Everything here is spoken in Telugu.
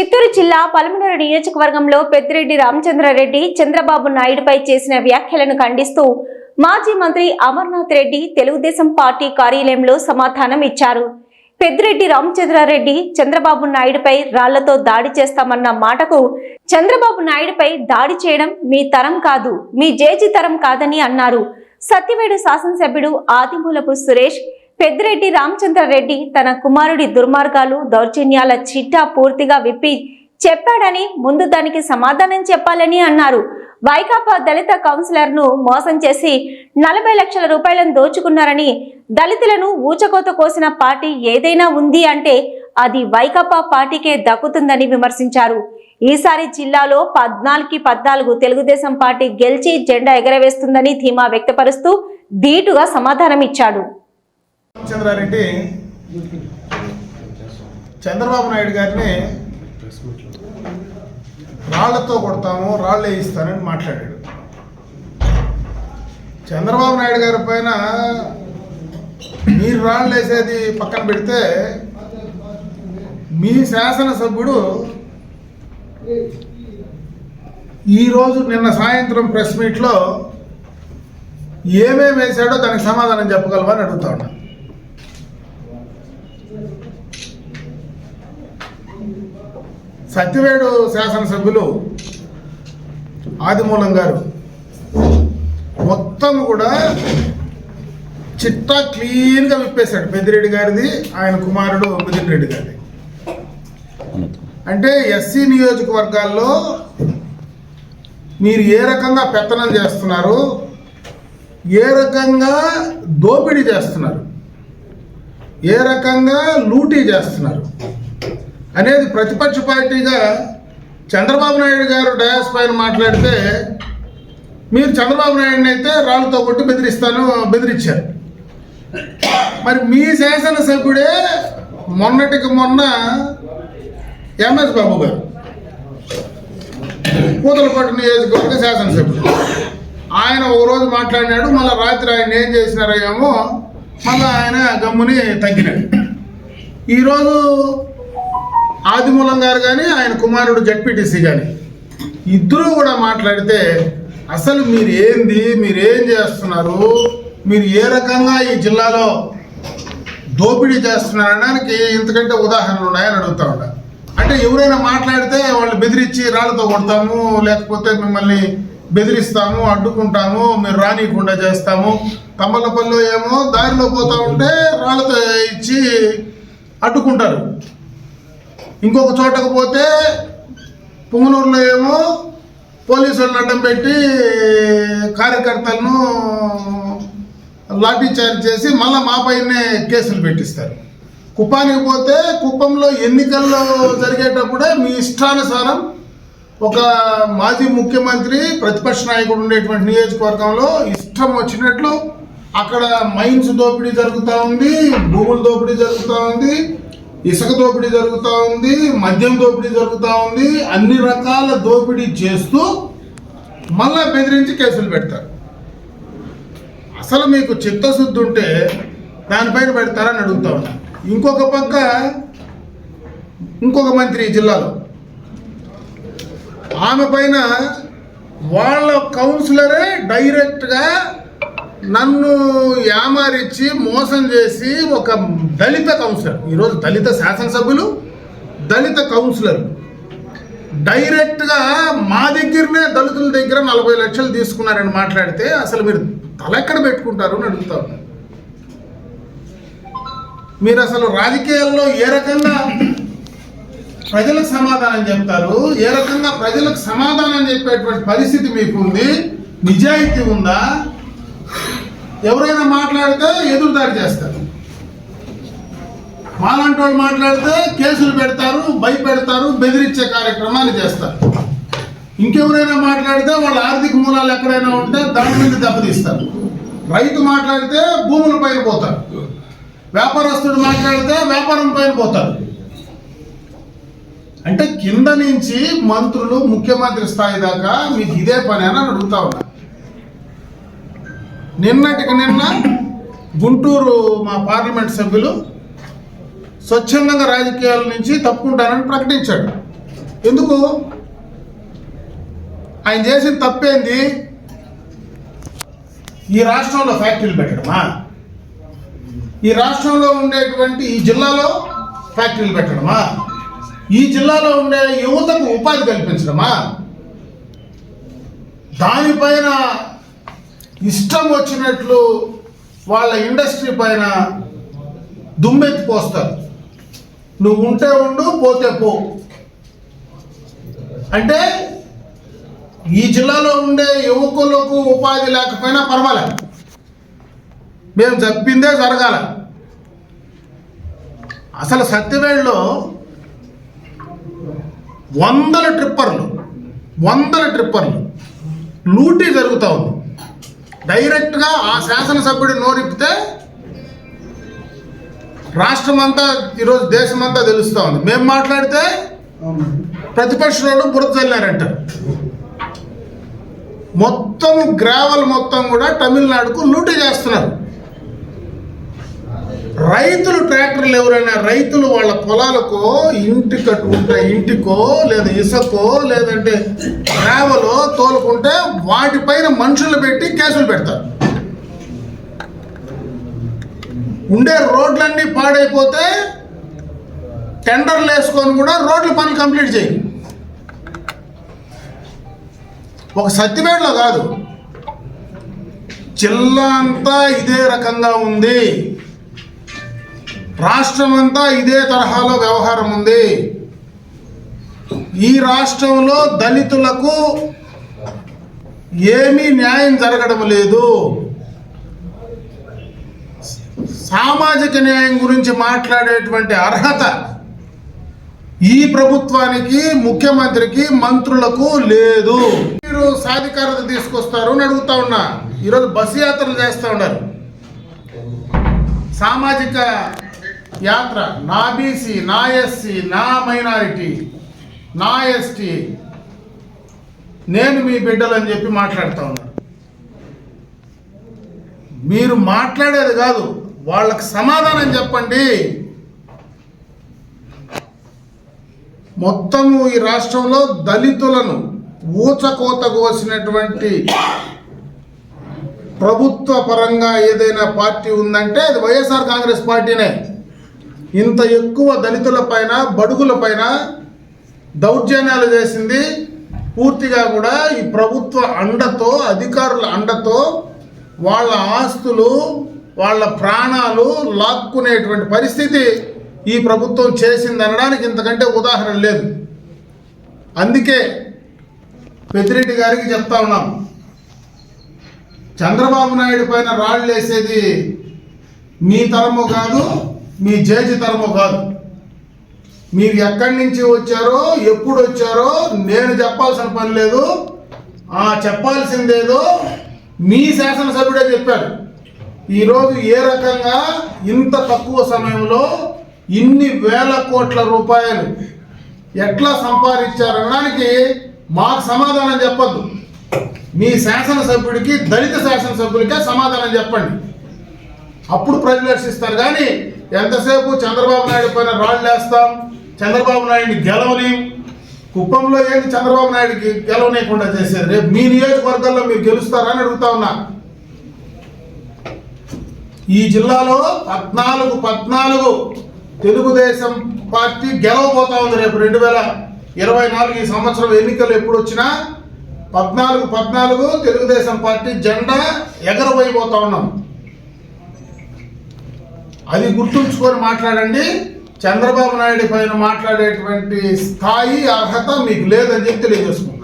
చిత్తూరు జిల్లా పలమనేరు నియోజకవర్గంలో పెద్దిరెడ్డి రామచంద్రారెడ్డి చంద్రబాబు నాయుడుపై చేసిన వ్యాఖ్యలను ఖండిస్తూ మాజీ మంత్రి అమర్నాథ్ రెడ్డి తెలుగుదేశం పార్టీ కార్యాలయంలో సమాధానం ఇచ్చారు. పెద్దిరెడ్డి రామచంద్రారెడ్డి చంద్రబాబు నాయుడుపై రాళ్ళతో దాడి చేస్తామన్న మాటకు చంద్రబాబు నాయుడుపై దాడి చేయడం మీ తరం కాదు మీ జేజీ తరం కాదని అన్నారు. సత్యవేడు శాసనసభ్యుడు ఆదిమూలపు సురేష్ పెద్దిరెడ్డి రామచంద్రారెడ్డి తన కుమారుడి దుర్మార్గాలు దౌర్జన్యాల చిట్టా పూర్తిగా విప్పి చెప్పాడని ముందు దానికి సమాధానం చెప్పాలని అన్నారు. వైకాపా దళిత కౌన్సిలర్ను మోసం చేసి నలభై లక్షల రూపాయలను దోచుకున్నారని దళితులను ఊచకోత కోసిన పార్టీ ఏదైనా ఉంది అంటే అది వైకాపా పార్టీకే దక్కుతుందని విమర్శించారు. ఈసారి జిల్లాలో పద్నాలుగుకి పద్నాలుగు తెలుగుదేశం పార్టీ గెలిచి జెండా ఎగరవేస్తుందని ధీమా వ్యక్తపరుస్తూ ధీటుగా సమాధానం ఇచ్చాడు రామచంద్రారెడ్డి చంద్రబాబు నాయుడు గారిని రాళ్ళతో కొడతాము రాళ్ళు వేయిస్తానని మాట్లాడాడు. చంద్రబాబు నాయుడు గారి పైన మీరు రాళ్ళు వేసేది పక్కన పెడితే మీ శాసనసభ్యుడు ఈరోజు నిన్న సాయంత్రం ప్రెస్ మీట్లో ఏమేమి వేశాడో దానికి సమాధానం చెప్పగలవని అడుగుతా ఉన్నాను సత్యవేడు శాసనసభ్యులు ఆదిమూలం గారు మొత్తం కూడా చిట్టా క్లీన్గా విప్పేశాడు. పెద్దిరెడ్డి గారిది ఆయన కుమారుడు మిథున్ రెడ్డి గారిది. అంటే ఎస్సీ నియోజకవర్గాల్లో మీరు ఏ రకంగా పెత్తనం చేస్తున్నారు? ఏ రకంగా దోపిడీ చేస్తున్నారు? ఏ రకంగా లూటీ చేస్తున్నారు? అనేది ప్రతిపక్ష పార్టీగా చంద్రబాబు నాయుడు గారు డయాస్ పైన మాట్లాడితే మీరు చంద్రబాబు నాయుడిని అయితే రాళ్ళతో కొట్టి బెదిరిస్తాను బెదిరించారు. మరి మీ శాసనసభ్యుడే మొన్నటికి మొన్న ఎంఎస్ బాబు గారు పూతలపట్టు నియోజకవర్గ శాసనసభ్యుడు. ఆయన ఒక రోజు మాట్లాడినాడు మళ్ళీ రాత్రి ఆయన ఏం చేసినారో ఏమో మళ్ళీ ఆయన గమ్ముని తగ్గినాడు. ఈరోజు ఆదిమూలం గారు కానీ ఆయన కుమారుడు జడ్పీటీసీ కానీ ఇద్దరూ కూడా మాట్లాడితే అసలు మీరు ఏంది మీరు ఏం చేస్తున్నారు? మీరు ఏ రకంగా ఈ జిల్లాలో దోపిడీ చేస్తున్నారు అనడానికి ఇంతకంటే ఉదాహరణలు ఉన్నాయని అడుగుతా ఉంటా అంటే ఎవరైనా మాట్లాడితే వాళ్ళు బెదిరించి రాళ్ళతో కొడతాము లేకపోతే మిమ్మల్ని బెదిరిస్తాము అడ్డుకుంటాము మీరు రానియకుండా చేస్తాము. తమ్మలపల్లిలో ఏమో దారిలో పోతా ఉంటే రాళ్ళతో ఇచ్చి అడ్డుకుంటారు. ఇంకొక చోటకు పోతే పుంగనూరులో ఏమో పోలీసులను అడ్డం పెట్టి కార్యకర్తలను లాఠీ చార్జ్ చేసి మళ్ళీ మా పైనే కేసులు పెట్టిస్తారు. కుప్పానికి పోతే కుప్పంలో ఎన్నికల్లో జరిగేటప్పుడే మీ ఇష్టానుసారం ఒక మాజీ ముఖ్యమంత్రి ప్రతిపక్ష నాయకుడు ఉండేటువంటి నియోజకవర్గంలో ఇష్టం వచ్చినట్లు అక్కడ మైన్స్ దోపిడీ జరుగుతూ ఉంది భూముల దోపిడీ జరుగుతూ ఉంది ఇసుక దోపిడీ జరుగుతూ ఉంది మద్యం దోపిడీ జరుగుతూ ఉంది అన్ని రకాల దోపిడీ చేస్తూ మళ్ళా బెదిరించి కేసులు పెడతారు. అసలు మీకు చిత్తశుద్ధి ఉంటే దానిపైన పెడతారని అడుగుతా ఉన్నా. ఇంకొక పక్క ఇంకొక మంత్రి జిల్లాలో. ఆమె పైన వాళ్ళ కౌన్సిలరే డైరెక్ట్గా నన్ను యామారిచ్చి మోసం చేసి ఒక దళిత కౌన్సిలర్ ఈరోజు దళిత శాసనసభ్యులు దళిత కౌన్సిలర్ డైరెక్ట్గా మా దగ్గరనే దళితుల దగ్గర నలభై లక్షలు తీసుకున్నారని మాట్లాడితే అసలు మీరు తల ఎక్కడ పెట్టుకుంటారు అని అడుగుతా మీరు అసలు రాజకీయాల్లో ఏ రకంగా ప్రజలకు సమాధానం చెప్తారు? ఏ రకంగా ప్రజలకు సమాధానం చెప్పేటువంటి పరిస్థితి మీకు ఉంది నిజాయితీ ఉందా? ఎవరైనా మాట్లాడితే ఎదురుదాడి చేస్తారు. మాలాంటి వాళ్ళు మాట్లాడితే కేసులు పెడతారు భయపెడతారు బెదిరించే కార్యక్రమాన్ని చేస్తారు. ఇంకెవరైనా మాట్లాడితే వాళ్ళ ఆర్థిక మూలాలు ఎక్కడైనా ఉంటే దాని మీద దెబ్బతీస్తారు. రైతు మాట్లాడితే భూముల పైన పోతారు వ్యాపారస్తుడు మాట్లాడితే వ్యాపారం పైన పోతారు అంటే కింద నుంచి మంత్రులు ముఖ్యమంత్రి స్థాయి దాకా మీకు ఇదే పని అని అడుగుతా ఉన్నా. నిన్నటికి నిన్న గుంటూరు మా పార్లమెంట్ సభ్యులు స్వచ్ఛందంగా రాజకీయాల నుంచి తప్పుకుంటానని ప్రకటించాడు. ఎందుకు? ఆయన చేసిన తప్పేంది? ఈ రాష్ట్రంలో ఫ్యాక్టరీలు పెట్టడమా? ఈ రాష్ట్రంలో ఉండేటువంటి ఈ జిల్లాలో ఫ్యాక్టరీలు పెట్టడమా? ఈ జిల్లాలో ఉండే యువతకు ఉపాధి కల్పించడమా? దానిపైన ఇష్టం వచ్చినట్లు వాళ్ళ ఇండస్ట్రీ పైన దుమ్మెత్తి పోస్తారు నువ్వు ఉంటే ఉండు పోతే పో. అంటే ఈ జిల్లాలో ఉండే యువకులకు ఉపాధి లేకపోయినా పర్వాలేదు మేము చెప్పిందే జరగాల. అసలు సత్యవేళ్ళలో వందల ట్రిప్పర్లు వందల ట్రిప్పర్లు లూటీ జరుగుతూ ఉంది. డైరెక్ట్గా ఆ శాసనసభ్యుడి నోరిప్పితే రాష్ట్రమంతా ఈరోజు దేశమంతా తెలుస్తూ ఉంది. మేము మాట్లాడితే ప్రతిపక్షంలో బురద చల్లారంటారు మొత్తం గ్రావెల్ మొత్తం కూడా తమిళనాడుకు లూటీ చేస్తున్నారు. రైతులు ట్రాక్టర్లు ఎవరైనా రైతులు వాళ్ళ పొలాలకో ఇంటి కట్టుకుంటే ఇంటికో లేదా ఇసుకో లేదంటే ట్రావెలో తోలుకుంటే వాటిపైన మనుషులు పెట్టి కేసులు పెడతారు. ఉండే రోడ్లన్నీ పాడైపోతే టెండర్లు వేసుకొని కూడా రోడ్ల పని కంప్లీట్ చేయి. ఒక సత్యవేడలో కాదు. జిల్లా అంతా ఇదే రకంగా ఉంది. రాష్ట్రం అంతా ఇదే తరహాలో వ్యవహారం ఉంది. ఈ రాష్ట్రంలో దళితులకు ఏమీ న్యాయం జరగడం లేదు. సామాజిక న్యాయం గురించి మాట్లాడేటువంటి అర్హత ఈ ప్రభుత్వానికి ముఖ్యమంత్రికి మంత్రులకు లేదు. మీరు సాధికారత తీసుకొస్తారు అని అడుగుతా ఉన్నా. ఈరోజు బస్సు యాత్రలు చేస్తూ ఉన్నారు. సామాజిక యాత్ర. నా బీసీ నా ఎస్సీ నా మైనారిటీ నా ఎస్టీ. నేను మీ బిడ్డలని చెప్పి మాట్లాడుతూ ఉన్నారు మీరు మాట్లాడేది కాదు వాళ్ళకి సమాధానం చెప్పండి. మొత్తము ఈ రాష్ట్రంలో దళితులను ఊచకోత కోసినటువంటి ప్రభుత్వ పరంగా ఏదైనా పార్టీ ఉందంటే అది వైఎస్ఆర్ కాంగ్రెస్ పార్టీనే. ఇంత ఎక్కువ దళితుల పైన బడుగుల పైన దౌర్జన్యాలు చేసింది పూర్తిగా కూడా ఈ ప్రభుత్వ అండతో అధికారుల అండతో వాళ్ళ ఆస్తులు వాళ్ళ ప్రాణాలు లాక్కునేటువంటి పరిస్థితి ఈ ప్రభుత్వం చేసింది అనడానికి ఇంతకంటే ఉదాహరణ లేదు. అందుకే పెద్దిరెడ్డి గారికి చెప్తా ఉన్నాం. చంద్రబాబు నాయుడు పైన రాళ్ళు వేసేది మీ తరము కాదు మీ జేజి తరము కాదు. మీరు ఎక్కడి నుంచి వచ్చారో ఎప్పుడు వచ్చారో నేను చెప్పాల్సిన పని లేదు. ఆ చెప్పాల్సిందేదో మీ శాసనసభ్యుడే చెప్పారు ఈరోజు ఏ రకంగా ఇంత తక్కువ సమయంలో ఇన్ని వేల కోట్ల రూపాయలు ఎట్లా సంపాదించారనడానికి మాకు సమాధానం చెప్పద్దు. మీ శాసనసభ్యుడికి దళిత శాసనసభ్యుడికే సమాధానం చెప్పండి. అప్పుడు ప్రజలు కానీ ఎంతసేపు చంద్రబాబు నాయుడు పైన రాళ్ళు వేస్తాం? చంద్రబాబు నాయుడిని గెలవని కుప్పంలో ఏంటి చంద్రబాబు నాయుడికి గెలవనీయకుండా చేశారు? రేపు మీ నియోజకవర్గాల్లో మీరు గెలుస్తారని అడుగుతా ఉన్నా. ఈ జిల్లాలో పద్నాలుగు పద్నాలుగు తెలుగుదేశం పార్టీ గెలవబోతా ఉంది రేపు రెండు వేల ఇరవై నాలుగు ఈ సంవత్సరం ఎన్నికలు ఎప్పుడు వచ్చినా. పద్నాలుగు పద్నాలుగు తెలుగుదేశం పార్టీ జెండా ఎగరబోయిపోతా ఉన్నాం. అది గుర్తుంచుకొని మాట్లాడండి. చంద్రబాబు నాయుడు పైన మాట్లాడేటువంటి స్థాయి అర్హత మీకు లేదని చెప్పి తెలియజేసుకుంటాం